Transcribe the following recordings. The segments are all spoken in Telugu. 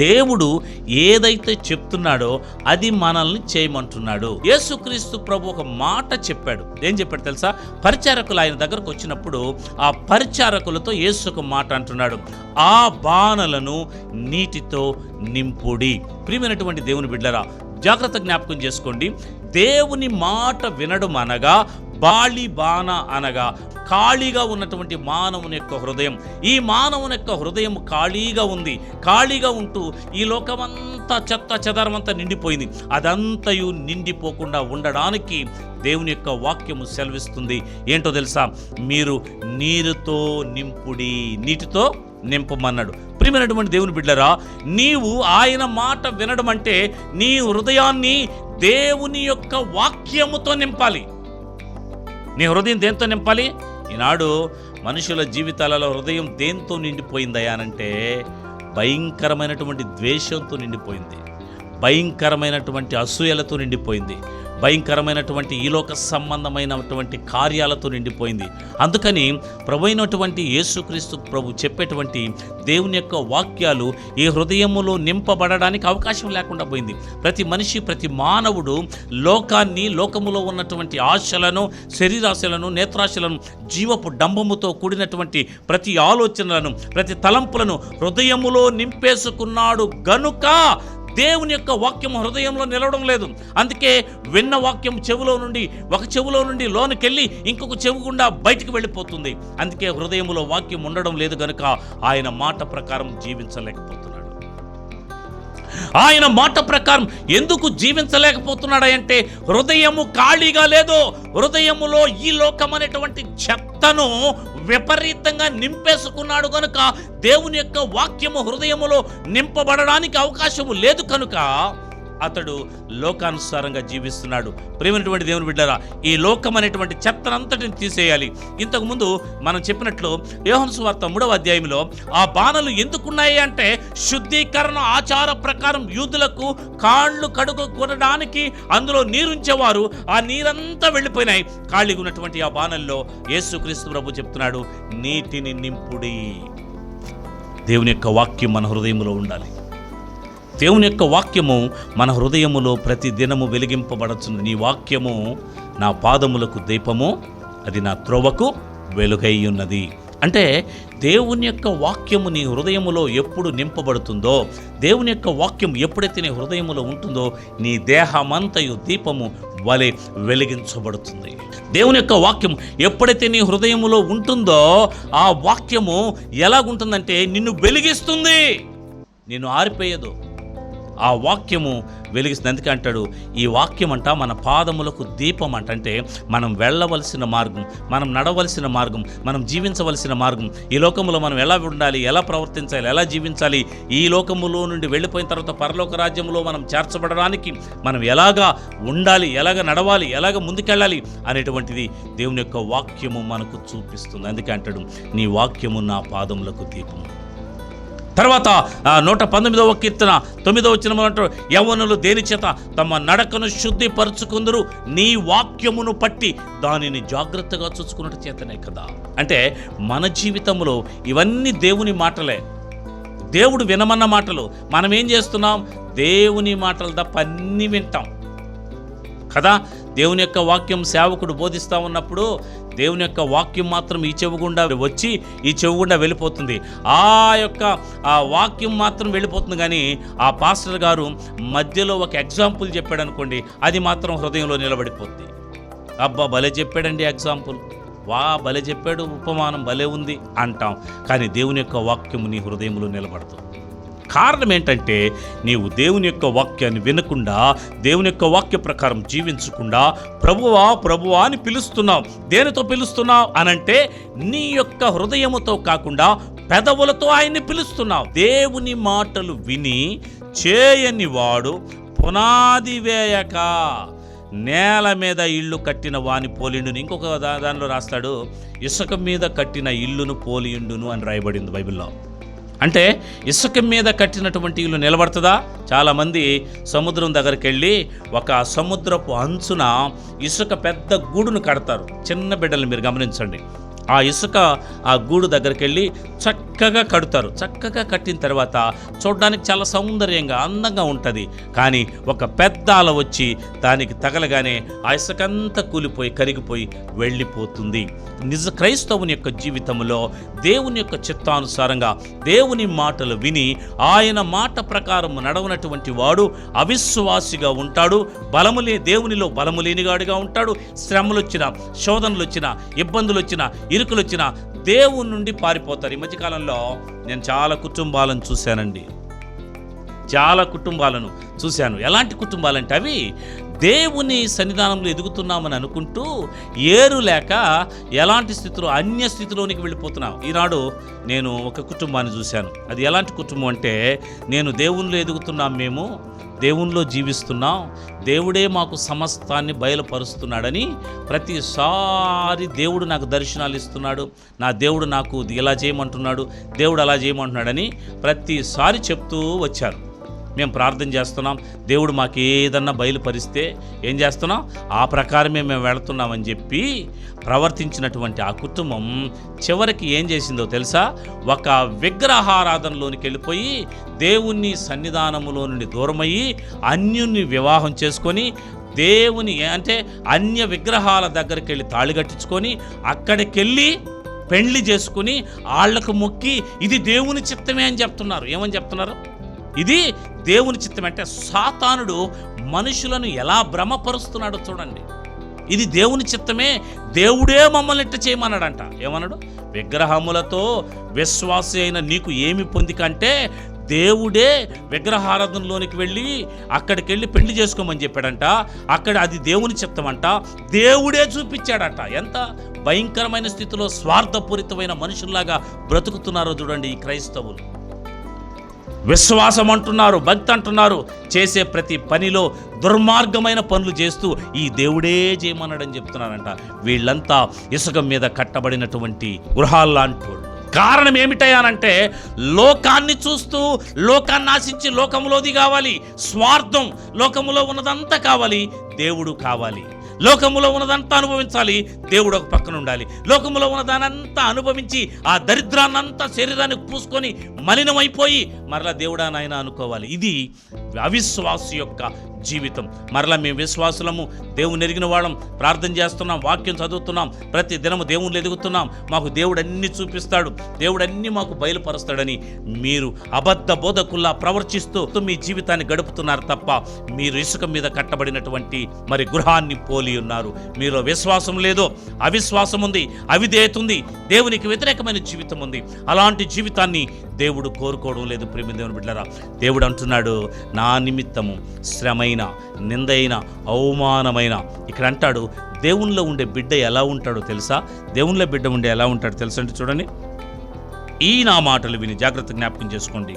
దేవుడు ఏదైతే చెప్తున్నాడో అది మనల్ని చేయమంటున్నాడు. యేసుక్రీస్తు ప్రభు ఒక మాట చెప్పాడు. ఏం చెప్పాడు తెలుసా? పరిచారకులు ఆయన దగ్గరకు వచ్చినప్పుడు ఆ పరిచారకులతో యేసు ఒక మాట అంటున్నాడు. ఆ బాణలను నీటితో నింపుడి. ప్రియమైనటువంటి దేవుని బిడ్డరా జాగ్రత్త జ్ఞాపకం చేసుకోండి. దేవుని మాట వినడం అనగా బాళి బాణ అనగా ఖాళీగా ఉన్నటువంటి మానవుని యొక్క హృదయం. ఈ మానవుని యొక్క హృదయం ఖాళీగా ఉంది. ఖాళీగా ఉంటూ ఈ లోకమంతా చెత్త చెదరమంతా నిండిపోయింది. అదంతయు నిండిపోకుండా ఉండడానికి దేవుని యొక్క వాక్యము సెలవిస్తుంది. ఏంటో తెలుసా? మీరు నీరుతో నింపుడి నీటితో నింపమన్నాడు. ప్రియమైనటువంటి దేవుని బిడ్డరా నీవు ఆయన మాట వినడం అంటే నీ హృదయాన్ని దేవుని యొక్క వాక్యముతో నింపాలి. నీ హృదయం దేంతో నింపాలి? ఈనాడు మనుషుల జీవితాలలో హృదయం దేంతో నిండిపోయిందయా అనంటే భయంకరమైనటువంటి ద్వేషంతో నిండిపోయింది. భయంకరమైనటువంటి అసూయలతో నిండిపోయింది. భయంకరమైనటువంటి ఈలోక సంబంధమైనటువంటి కార్యాలతో నిండిపోయింది. అందుకని ప్రభువైనటువంటి యేసుక్రీస్తు ప్రభు చెప్పేటువంటి దేవుని యొక్క వాక్యాలు ఈ హృదయములో నింపబడడానికి అవకాశం లేకుండా పోయింది. ప్రతి మనిషి ప్రతి మానవుడు లోకాన్ని లోకములో ఉన్నటువంటి ఆశలను శరీరాశలను నేత్రాశలను జీవపు డంబముతో కూడినటువంటి ప్రతి ఆలోచనలను ప్రతి తలంపులను హృదయములో నింపేసుకున్నాడు. గనుక దేవుని యొక్క వాక్యం హృదయంలో నిలవడం లేదు. అందుకే విన్న వాక్యం చెవులో నుండి ఒక చెవులో నుండి లోనికెళ్ళి ఇంకొక చెవు గుండా బయటికి వెళ్ళిపోతుంది. అందుకే హృదయంలో వాక్యం ఉండడం లేదు గనుక ఆయన మాట ప్రకారం జీవించలేకపోతున్నాడు. ఆయన మాట ప్రకారం ఎందుకు జీవించలేకపోతున్నాడంటే హృదయము ఖాళీగా లేదు హృదయములో ఈ లోకం అనేటువంటి చెత్తను విపరీతంగా నింపేసుకున్నాడు కనుక దేవుని యొక్క వాక్యము హృదయములో నింపబడడానికి అవకాశము లేదు కనుక అతడు లోకానుసారంగా జీవిస్తున్నాడు. ప్రేమైనటువంటి దేవుని బిడ్డరా ఈ లోకం అనేటువంటి చెత్తనంతటిని తీసేయాలి. ఇంతకుముందు మనం చెప్పినట్లు యోహన్ వార్త మూడవ అధ్యాయంలో ఆ బాణలు ఎందుకున్నాయి అంటే శుద్ధీకరణ ఆచార ప్రకారం యూదులకు కాళ్ళు కడుగు కొనడానికి అందులో నీరుంచేవారు. ఆ నీరంతా వెళ్ళిపోయినాయి. ఖాళీగా ఉన్నటువంటి ఆ బాణల్లో యేసుక్రీస్తు ప్రభు చెప్తున్నాడు నీటిని నింపుడి. దేవుని యొక్క వాక్యం మన హృదయంలో ఉండాలి. దేవుని యొక్క వాక్యము మన హృదయములో ప్రతి దినము వెలిగింపబడుతుంది నీ వాక్యము నా పాదములకు దీపము అది నా త్రోవకు వెలుగై ఉన్నది. అంటే దేవుని యొక్క వాక్యము నీ హృదయములో ఎప్పుడు నింపబడుతుందో దేవుని యొక్క వాక్యం ఎప్పుడైతే నీ హృదయములో ఉంటుందో నీ దేహమంతయు దీపము వలె వెలిగించబడుతుంది. దేవుని యొక్క వాక్యం ఎప్పుడైతే నీ హృదయములో ఉంటుందో ఆ వాక్యము ఎలాగుంటుందంటే నిన్ను వెలిగిస్తుంది. నిన్ను ఆరిపోయేదు. ఆ వాక్యము వెలిగిస్తుంది. అందుకే అంటాడు ఈ వాక్యం అంట మన పాదములకు దీపం అంట అంటే మనం వెళ్ళవలసిన మార్గం మనం నడవలసిన మార్గం మనం జీవించవలసిన మార్గం. ఈ లోకములో మనం ఎలా ఉండాలి ఎలా ప్రవర్తించాలి ఎలా జీవించాలి? ఈ లోకములో నుండి వెళ్ళిపోయిన తర్వాత పరలోక రాజ్యంలో మనం చేర్చబడడానికి మనం ఎలాగా ఉండాలి ఎలాగ నడవాలి ఎలాగ ముందుకెళ్ళాలి అనేటువంటిది దేవుని యొక్క వాక్యము మనకు చూపిస్తుంది. అందుకే అంటాడు నీ వాక్యము నా పాదములకు దీపము. తర్వాత నూట పంతొమ్మిదవ కీర్తన తొమ్మిదవ వచ్చిన యవనులు యవ్వనులు దేని చేత తమ నడకను శుద్ధిపరుచుకుందరు? నీ వాక్యమును పట్టి దానిని జాగ్రత్తగా చూసుకున్నట్టు చేతనే కదా. అంటే మన జీవితంలో ఇవన్నీ దేవుని మాటలే. దేవుడు వినమన్న మాటలు. మనం ఏం చేస్తున్నాం? దేవుని మాటలు తప్ప అన్నీ వింటాం. కదా? దేవుని యొక్క వాక్యం సేవకుడు బోధిస్తూ ఉన్నప్పుడు దేవుని యొక్క వాక్యం మాత్రం ఈ చెవు గుండా వచ్చి ఈ చెవు గుండా వెళ్ళిపోతుంది. ఆ యొక్క ఆ వాక్యం మాత్రం వెళ్ళిపోతుంది కానీ ఆ పాస్టర్ గారు మధ్యలో ఒక ఎగ్జాంపుల్ చెప్పాడు అనుకోండి అది మాత్రం హృదయంలో నిలబడిపోద్ది. అబ్బా భలే చెప్పాడండి ఎగ్జాంపుల్. వా భలే చెప్పాడు ఉపమానం భలే ఉంది అంటాం. కానీ దేవుని యొక్క వాక్యము నీ హృదయంలో నిలబడుతుంది కారణం ఏంటంటే నీవు దేవుని యొక్క వాక్యాన్ని వినకుండా దేవుని యొక్క వాక్య ప్రకారం జీవించకుండా ప్రభువా ప్రభువా అని పిలుస్తున్నావు. దేనితో పిలుస్తున్నావు? అనంటే నీ యొక్క హృదయముతో కాకుండా పెదవులతో ఆయన్ని పిలుస్తున్నావు. దేవుని మాటలు విని చేయని వాడు పునాది వేయక నేల మీద ఇల్లు కట్టిన వాని పోలిండును. ఇంకొక దానిలో రాస్తాడు ఇసుక మీద కట్టిన ఇల్లును పోలియుండును అని రాయబడింది బైబిల్లో. అంటే ఇసుక మీద కట్టినటువంటి ఇల్లు నిలబడుతుందా? చాలామంది సముద్రం దగ్గరికి వెళ్ళి ఒక సముద్రపు అంచున ఇసుక పెద్ద గూడును కడతారు. చిన్న బిడ్డలు మీరు గమనించండి. ఆ ఇసుక ఆ గూడు దగ్గరికి వెళ్ళి చక్కగా కడతారు. చక్కగా కట్టిన తర్వాత చూడడానికి చాలా సౌందర్యంగా అందంగా ఉంటుంది. కానీ ఒక పెద్ద అల వచ్చి దానికి తగలగానే ఆ ఇసుకంతా కూలిపోయి కరిగిపోయి వెళ్ళిపోతుంది. నిజ క్రైస్తవుని యొక్క జీవితంలో దేవుని యొక్క చిత్తానుసారంగా దేవుని మాటలు విని ఆయన మాట ప్రకారం నడవనటువంటి వాడు అవిశ్వాసిగా ఉంటాడు. బలములే దేవునిలో బలము లేనిగాడుగా ఉంటాడు. శ్రమలు వచ్చిన శోధనలు వచ్చిన ఇబ్బందులు వచ్చిన ఇరుకులు వచ్చిన దేవుని నుండి పారిపోతారు. ఈ మధ్యకాలంలో నేను చాలా కుటుంబాలను చూశానండి. చాలా కుటుంబాలను చూశాను. ఎలాంటి కుటుంబాలంటే అవి దేవుని సన్నిధానంలో ఎదుగుతున్నామని అనుకుంటూ ఏరు లేక ఎలాంటి స్థితిలో అన్య స్థితిలోనికి వెళ్ళిపోతున్నాం ఈనాడు నేను ఒక కుటుంబాన్ని చూశాను. అది ఎలాంటి కుటుంబం అంటే నేను దేవునిలో ఎదుగుతున్నాం మేము దేవునిలో జీవిస్తున్నాం దేవుడే మాకు సమస్తాన్ని బయలుపరుస్తున్నాడని ప్రతిసారి దేవుడు నాకు దర్శనాలు ఇస్తున్నాడు. నా దేవుడు నాకు ఇలా చేయమంటున్నాడు దేవుడు అలా చేయమంటున్నాడని ప్రతిసారి చెప్తూ వచ్చారు మేము ప్రార్థన చేస్తున్నాం. దేవుడు మాకు ఏదన్నా బయలుపరిస్తే ఏం చేస్తున్నాం? ఆ ప్రకారమే మేము వెళుతున్నామని చెప్పి ప్రవర్తించినటువంటి ఆ కుటుంబం చివరికి ఏం చేసిందో తెలుసా? ఒక విగ్రహారాధనలోనికి వెళ్ళిపోయి దేవుని సన్నిధానములో నుండి దూరమయ్యి అన్యుని వివాహం చేసుకొని దేవుని అంటే అన్య విగ్రహాల దగ్గరికి వెళ్ళి తాళి కట్టించుకొని అక్కడికి వెళ్ళి పెళ్ళి చేసుకుని వాళ్ళకు మొక్కి ఇది దేవుని చిత్తమే అని చెప్తున్నారు. ఏమని చెప్తున్నారు? ఇది దేవుని చిత్తం అంటే సాతానుడు మనుషులను ఎలా భ్రమపరుస్తున్నాడో చూడండి. ఇది దేవుని చిత్తమే దేవుడే మమ్మల్ని ఇట్ట చేయమన్నాడంట. ఏమన్నాడు? విగ్రహములతో విశ్వాసి అయిన నీకు ఏమి పొందికంటే దేవుడే విగ్రహారాధనలోనికి వెళ్ళి అక్కడికి వెళ్ళి పెళ్ళి చేసుకోమని చెప్పాడంట. అక్కడ అది దేవుని చిత్తమంట. దేవుడే చూపించాడట. ఎంత భయంకరమైన స్థితిలో స్వార్థపూరితమైన మనుషుల్లాగా బ్రతుకుతున్నారో చూడండి ఈ క్రైస్తవులు. విశ్వాసం అంటున్నారు భక్తి అంటున్నారు చేసే ప్రతి పనిలో దుర్మార్గమైన పనులు చేస్తూ ఈ దేవుడే చేయమన్నాడని చెప్తున్నారంట వీళ్ళంతా ఇసుక మీద కట్టబడినటువంటి గృహాల్లాంటి కారణం ఏమిటయానంటే లోకాన్ని చూస్తూ లోకాన్ని ఆశించి లోకములోది కావాలి స్వార్థం లోకములో ఉన్నదంతా కావాలి దేవుడు కావాలి. లోకములో ఉన్నదంతా అనుభవించాలి దేవుడు ఒక పక్కన ఉండాలి. లోకములో ఉన్నదానంతా అనుభవించి ఆ దరిద్రాన్నంతా శరీరానికి పూసుకొని మలినమైపోయి మరలా దేవుడా నాయన అనుకోవాలి. ఇది అవిశ్వాస యొక్క జీవితం. మరలా మేము విశ్వాసులము దేవుని ఎరిగిన వాళ్ళం ప్రార్థన చేస్తున్నాం వాక్యం చదువుతున్నాం ప్రతి దినము దేవుని ఎదుగుతున్నాం. మాకు దేవుడు అన్ని చూపిస్తాడు. దేవుడు అన్ని మాకు బయలుపరుస్తాడని మీరు అబద్ధ బోధకుల్లా ప్రవర్తిస్తూ మీ జీవితాన్ని గడుపుతున్నారు తప్ప మీరు ఇసుక మీద కట్టబడినటువంటి మరి గృహాన్ని పోలి ఉన్నారు. మీలో విశ్వాసం లేదో అవిశ్వాసం ఉంది అవిధేయత ఉంది దేవునికి వ్యతిరేకమైన జీవితం ఉంది. అలాంటి జీవితాన్ని దేవుడు కోరుకోవడం లేదు ప్రేమ దేవుని బిడ్డరా దేవుడు అంటున్నాడు నా నిమిత్తము శ్రమైన నిందైన అవమానమైన. ఇక్కడ అంటాడు దేవునిలో ఉండే బిడ్డ ఎలా ఉంటాడో తెలుసా? దేవునిలో బిడ్డ ఉండే ఎలా ఉంటాడో తెలుసా అంటే చూడండి. ఈ నా మాటలు విని జాగ్రత్త జ్ఞాపకం చేసుకోండి.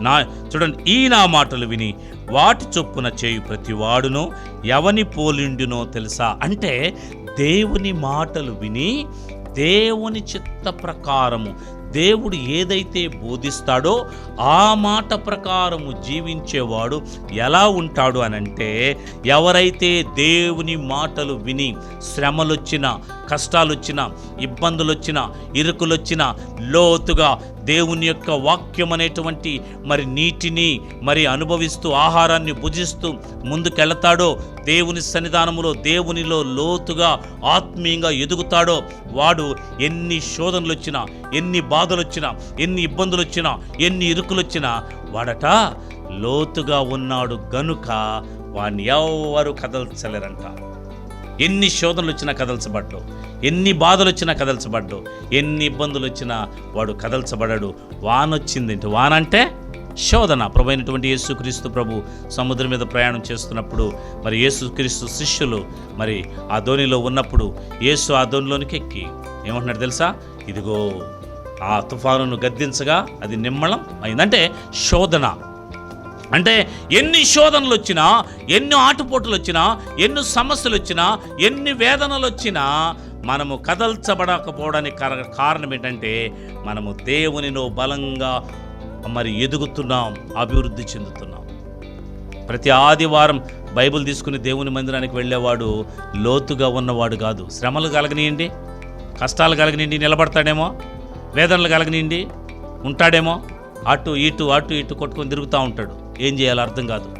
నా చూడండి ఈ నా మాటలు విని వాటి చొప్పున చేయు ప్రతివాడును ఎవని పోలిండునో తెలుసా? అంటే దేవుని మాటలు విని దేవుని చిత్త ప్రకారము దేవుడు ఏదైతే బోధిస్తాడో ఆ మాట ప్రకారము జీవించేవాడు ఎలా ఉంటాడు అనంటే ఎవరైతే దేవుని మాటలు విని శ్రమలొచ్చినా కష్టాలొచ్చినా ఇబ్బందులొచ్చినా ఇరుకులొచ్చినా లోతుగా దేవుని యొక్క వాక్యం అనేటువంటి మరి నీటిని మరి అనుభవిస్తూ ఆహారాన్ని భుజిస్తూ ముందుకెళతాడో దేవుని సన్నిధానములో దేవునిలో లోతుగా ఆత్మీయంగా ఎదుగుతాడో వాడు ఎన్ని శోధనలు వచ్చినా ఎన్ని బాధలు వచ్చినా ఎన్ని ఇబ్బందులు వచ్చినా ఎన్ని ఇరుకులు వచ్చినా వాడట లోతుగా ఉన్నాడు గనుక వాణ్ణి ఎవరు కదల్చలేరంట. ఎన్ని శోధనలు వచ్చినా కదల్చబడ్డు ఎన్ని బాధలు వచ్చినా కదల్చబడ్డు ఎన్ని ఇబ్బందులు వచ్చినా వాడు కదల్చబడడు. వానొచ్చింది వానంటే శోధన. ప్రభైనటువంటి యేసుక్రీస్తు ప్రభు సముద్రం మీద ప్రయాణం చేస్తున్నప్పుడు మరి యేసుక్రీస్తు శిష్యులు మరి ఆ ధోనిలో ఉన్నప్పుడు యేసు ఆ ధోనిలోనికి ఎక్కి ఏమంటున్నాడు తెలుసా? ఇదిగో ఆ తుఫానును గద్దించగా అది నిమ్మళం అయిందంటే శోధన. అంటే ఎన్ని శోధనలు వచ్చినా ఎన్ని ఆటుపోటులు వచ్చినా ఎన్ని సమస్యలు వచ్చినా ఎన్ని వేదనలు వచ్చినా మనము కదల్చబడకపోవడానికి కార- కారణం ఏంటంటే మనము దేవునిలో బలంగా మరి ఎదుగుతున్నాం అభివృద్ధి చెందుతున్నాం. ప్రతి ఆదివారం బైబిల్ తీసుకుని దేవుని మందిరానికి వెళ్ళేవాడు లోతుగా ఉన్నవాడు కాదు. శ్రమలు కలగనియండి కష్టాలు కలగనిండి నిలబడతాడేమో వేదనలు కలగనిండి ఉంటాడేమో అటు ఇటు అటు ఇటు కొట్టుకొని తిరుగుతూ ఉంటాడు. ఏం చేయాలో అర్థం కాదు.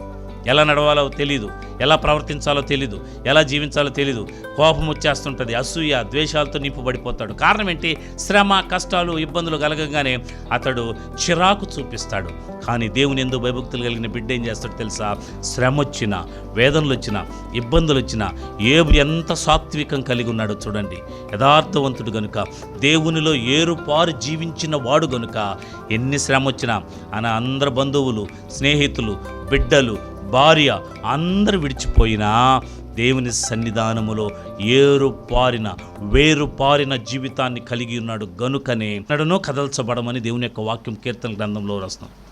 ఎలా నడవాలో తెలీదు. ఎలా ప్రవర్తించాలో తెలీదు ఎలా జీవించాలో తెలీదు. కోపం వచ్చేస్తుంటుంది అసూయ ద్వేషాలతో నింపబడిపోతాడు. కారణం ఏంటి? శ్రమ కష్టాలు ఇబ్బందులు కలగగానే అతడు చిరాకు చూపిస్తాడు. కానీ దేవుని ఎందు భయభక్తులు కలిగిన బిడ్డ ఏం చేస్తాడు తెలుసా? శ్రమ వచ్చినా వేదనలు వచ్చినా ఇబ్బందులు వచ్చినా ఏబు ఎంత సాత్వికం కలిగి ఉన్నాడో చూడండి. యథార్థవంతుడు గనుక దేవునిలో ఏరుపారు జీవించిన వాడు గనుక ఎన్ని శ్రమ వచ్చినా ఆయన అందరు బంధువులు స్నేహితులు బిడ్డలు భార్య అందరు విడిచిపోయినా దేవుని సన్నిధానములో ఏరుపారిన వేరుపారిన జీవితాన్ని కలిగి ఉన్నాడు. గనుకనే నడనో కదల్చబడమని దేవుని యొక్క వాక్యం కీర్తన గ్రంథంలో రాస్తున్నాం.